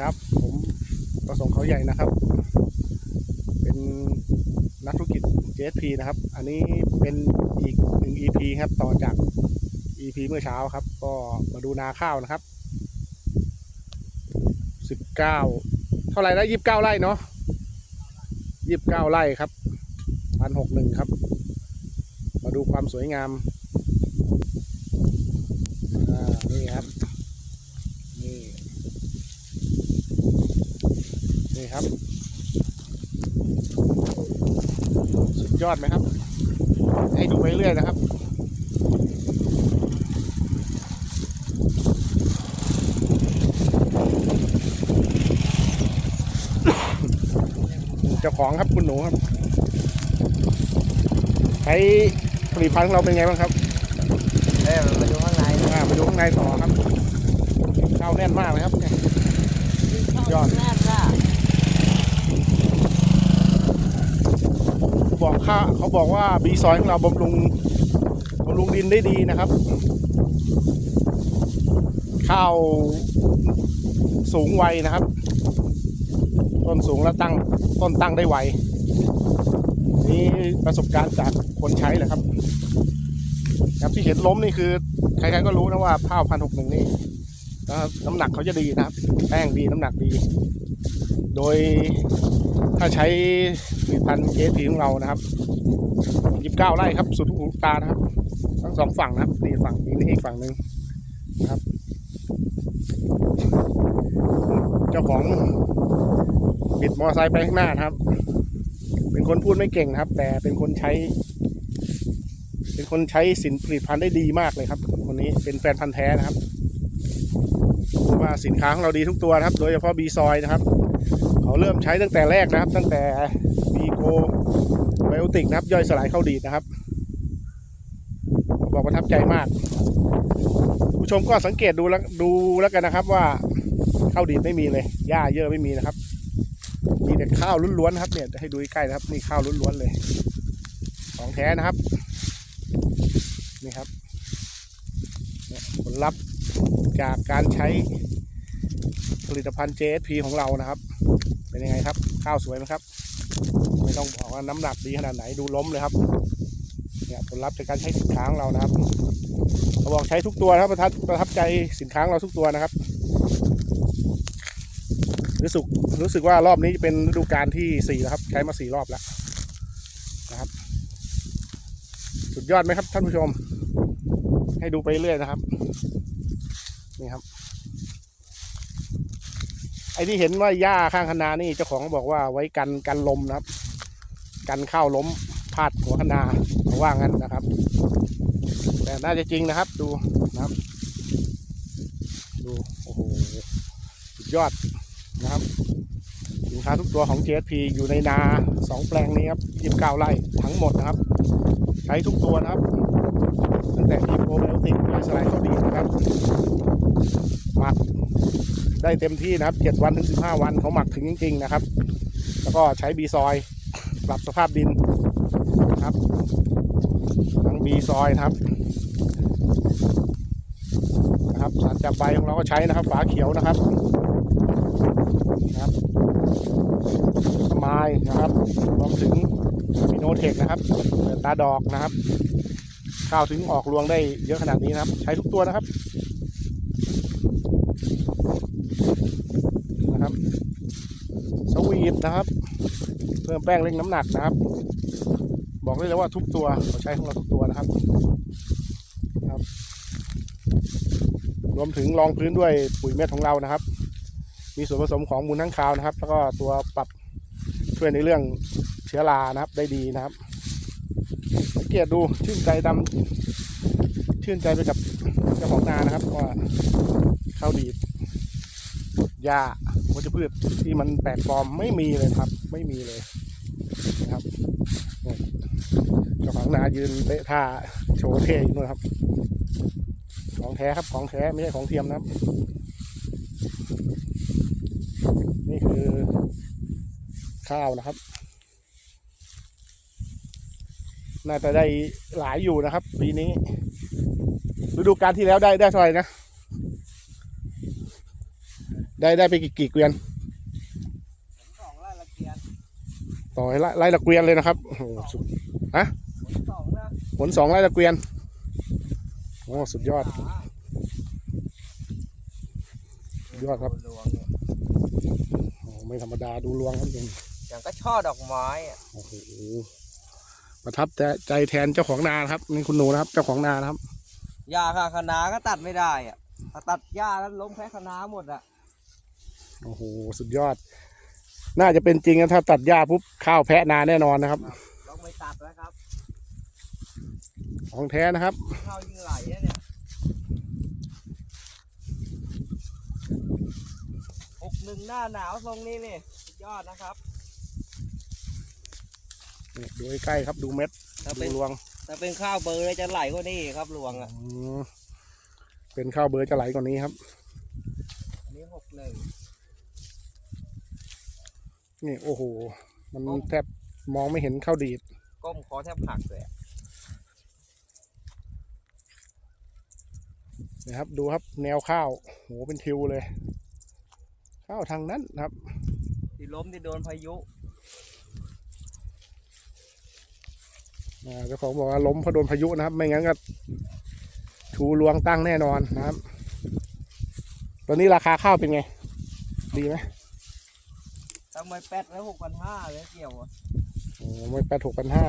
ครับ ผมประสงค์เขาใหญ่นะครับ เป็นนักธุรกิจ JSP นะครับ อันนี้เป็นอีกหนึ่ง EP ครับ ต่อจาก EP เมื่อเช้าครับ ก็มาดูนาข้าวนะครับสิบเก้าเท่าไหร่แล้วยี่สิบเก้าไร่เนาะยี่สิบเก้าไร่ครับพันหกหนึ่งครับ มาดูความสวยงาม อ่า นี่ครับ นี่ นี่ครับ สุดยอดไหมครับ ให้ดูไปเรื่อยนะครับเจ้าของครับคุณหนูครับใช้ผลิตภัณฑ์ของเราเป็นไงบ้างครับเอ้ยมาดูข้างในอ่ามาดูข้างในต่อครับข้าวแน่นมากเลยครับเนี่ยยอด แน่นจ้ะ บอก ค่าเขาบอกว่าบีซอยของเราบำรุงบำรุงดินได้ดีนะครับ ข้าวสูงไวนะครับ ต้นสูงแล้วตั้งต้นตั้งได้ไว นี่ประสบการณ์จากคนใช้แหละครับ ครับที่เห็นล้มนี่คือใครๆก็รู้นะว่าข้าวพันหกหนึ่งนี่นะครับน้ำหนักเขาจะดีนะครับ แป้งดีน้ำหนักดี โดยถ้าใช้ผลิตภัณฑ์เอทีของเรานะครับยี่สิบเก้าไร่ครับ สุดหูตานะครับ ทั้งสองฝั่งนะครับนี่ฝั่งนี้นี่อีกฝั่งหนึ่งนะครับ เจ้าของบิดมอเตอร์ไซค์ไปข้างหน้านะครับ เป็นคนพูดไม่เก่งนะครับ แต่เป็นคนใช้ เป็นคนใช้สินผลิตภัณฑ์ได้ดีมากเลยครับ คนนี้เป็นแฟนพันธ์แท้นะครับว่าสินค้าของเราดีทุกตัวนะครับ โดยเฉพาะบีซอยนะครับ เริ่มใช้ตั้งแต่แรกนะครับ ตั้งแต่บีโกไบโอติกนะครับ ย่อยสลายเข้าดีนะครับ บอกประทับใจมาก ผู้ชมก็สังเกตดูแล้วดูแล้วกันนะครับว่าข้าวดีไม่มีเลยหญ้าเยอะไม่มีนะครับ มีแต่ข้าวล้วนๆครับ เนี่ยให้ดูใกล้นะครับ นี่ข้าวล้วนๆเลย ของแท้นะครับ นี่ครับผลลัพธ์จากการใช้ผลิตภัณฑ์ JSP ของเรานะครับ เป็นยังไงครับ ข้าวสวยไหมครับ ไม่ต้องบอกว่าน้ำหนักดีขนาดไหนดูล้มเลยครับเนี่ยผลลัพธ์จากการใช้สินค้าของเรานะครับเขาบอกใช้ทุกตัวนะครับประทับประทับใจสินค้าของเราทุกตัวนะครับรู้สึกรู้สึกว่ารอบนี้จะเป็นฤดูกาลที่สี่แล้วครับ ใช้มาสี่รอบแล้วนะครับ สุดยอดไหมครับท่านผู้ชม ให้ดูไปเรื่อยนะครับ นี่ครับ อ้ที่เห็นว่าหญ้าข้างคนานี่เจ้าของบอกว่าไว้กันกันลมนะครับ กันข้าวล้มพาดหัวคนาเขาว่างั้นนะครับ แต่น่าจะจริงนะครับ ดูนะครับ ดูโอ้โหสุดยอดนะครับสินค้าทุกตัวของ JSP อยู่ในนาสองแปลงนี้ครับ29ไร่ทั้งหมดนะครับ ใช้ทุกตัวนะครับ ตั้งแต่ที่โปรไบโอติกแลสไลด์เขาดีนะครับหมัก ได้เต็มที่นะครับ7วันถึง15วันเขาหมักถึงจริง ๆ นะครับ แล้วก็ใช้บีซอยปรับสภาพดินนะครับ ทั้งบีซอยนะครับนะครับสารจับใบของเราก็ใช้นะครับ ฝาเขียวนะครับนะครับสมายนะครับรวมถึงมิโนเทคนะครับเปิดตาดอกนะครับข้าวถึงออกรวงได้เยอะขนาดนี้นะครับ ใช้ทุกตัวนะครับ สวีท นะครับ เพิ่มแป้งเร่งน้ำหนักนะครับ บอกได้เลยว่าทุกตัวเราใช้ของเราทุกตัวนะครับครับ รวมถึงรองพื้นด้วยปุ๋ยเม็ดของเรานะครับ มีส่วนผสมของมูลทั้งคาวนะครับ แล้วก็ตัวปรับช่วยในเรื่องเชื้อรานะครับได้ดีนะครับสังเกตดูชื่นใจดำชื่นใจไปกับเจ้าของนานะครับว่าข้าวดีดหญ้า วัชพืชที่มันแปลกปลอมไม่มีเลยครับ ไม่มีเลยนะครับนี่เจ้าของนายืนเตะท่าโชว์เท่อยู่นะครับ ของแท้ครับของแท้ไม่ใช่ของเทียมนะครับ นี่คือ ข้าวนะครับ น่าจะได้หลายอยู่นะครับ ปีนี้ฤดูกาลที่แล้วได้ได้เท่าไหร่นะ ได้ได้ไปกี่กี่เกวียนสองไร่ละเกียนต่อให้ไล่ไล่ละเกวียนเลยนะครับโอ้โหสุดสองนะผลสองไล่ละเกวียนโอ้สุดยอดยอดครับลวงเนี่ยโอ้ไม่ธรรมดาดูลวงครับจริงอย่างก็ช่อดอกไม้อะโอ้โหประทับใจแทนเจ้าของนานะครับนี่คุณหนูนะครับเจ้าของนานะครับหญ้าค่ะคะน้าก็ตัดไม่ได้อะถ้าตัดหญ้าแล้วล้มแพ้คะน้าหมดอะ โอ้โหสุดยอด น่าจะเป็นจริงนะถ้าตัดหญ้าปุ๊บข้าวแพะนาแน่นอนนะครับต้องไม่ตัดแล้วครับ ของแท้นะครับข้าวยิ่งไหลอะเนี่ยหกหนึ่งหน้าหนาวทรงนี้นี่สุดยอดนะครับนี่ดูใกล้ๆครับดูเม็ดถ้าดูเป็นรวงถ้าเป็นข้าวเบอร์เลยจะไหลกว่านี้ครับรวงอะอืมเป็นข้าวเบอร์จะไหลกว่านี้ครับ อันนี้หกหนึ่ง นี่โอ้โห มันแทบมองไม่เห็นข้าวดีด ก้มคอแทบหักเลยอะนะครับ ดูครับแนวข้าวโหเป็นทิวเลย ข้าวทางนั้นนะครับ ที่ล้มที่โดนพายุอ่าเจ้าของบอกว่าล้มเพราะโดนพายุนะครับ ไม่งั้นก็ชูรวงตั้งแน่นอนนะครับ ตอนนี้ราคาข้าวเป็นไง ดีไหม ทำไมแปดแล้วหกพันห้าเลยเกี่ยวอะโอ้ไม่แปดหกพันห้า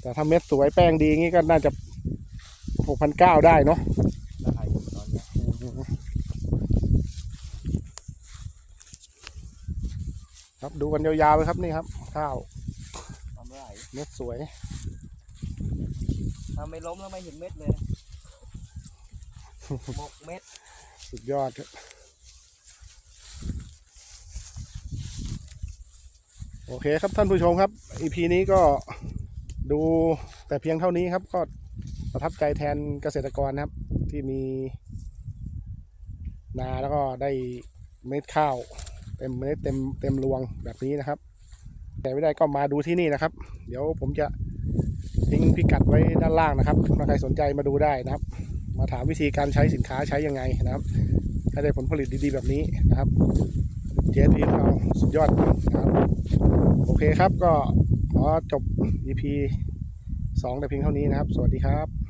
แต่ถ้าเม็ดสวยแป้งดีงี้ก็น่าจะหกพันเก้าได้เนาะได้อยู่ตอนเนี้ยครับดูกันยาวๆเลยครับนี่ครับ ข้าวทำไรเม็ดสวย ถ้าไม่ล้มแล้วไม่เห็นเม็ดเลยนะหมกเม็ด สุดยอดครับ โอเคครับท่านผู้ชมครับ EP นี้ก็ดูแต่เพียงเท่านี้ครับ ก็ประทับใจแทนเกษตรกรนะครับ ที่มี นาแล้วก็ได้เม็ดข้าว เต็มเม็ดเต็มเต็มรวงแบบนี้นะครับ แต่ไม่ได้ก็มาดูที่นี่นะครับ เดี๋ยวผมจะทิ้งพิกัดไว้ด้านล่างนะครับถ้าใครสนใจมาดูได้นะครับ มาถามวิธีการใช้สินค้าใช้ยังไงนะครับให้ได้ผลผลิตดีๆแบบนี้นะครับ เจทีของเราสุดยอดครับ โอเคครับก็ขอจบ EP 2 แต่เพียงเท่านี้นะครับ สวัสดีครับ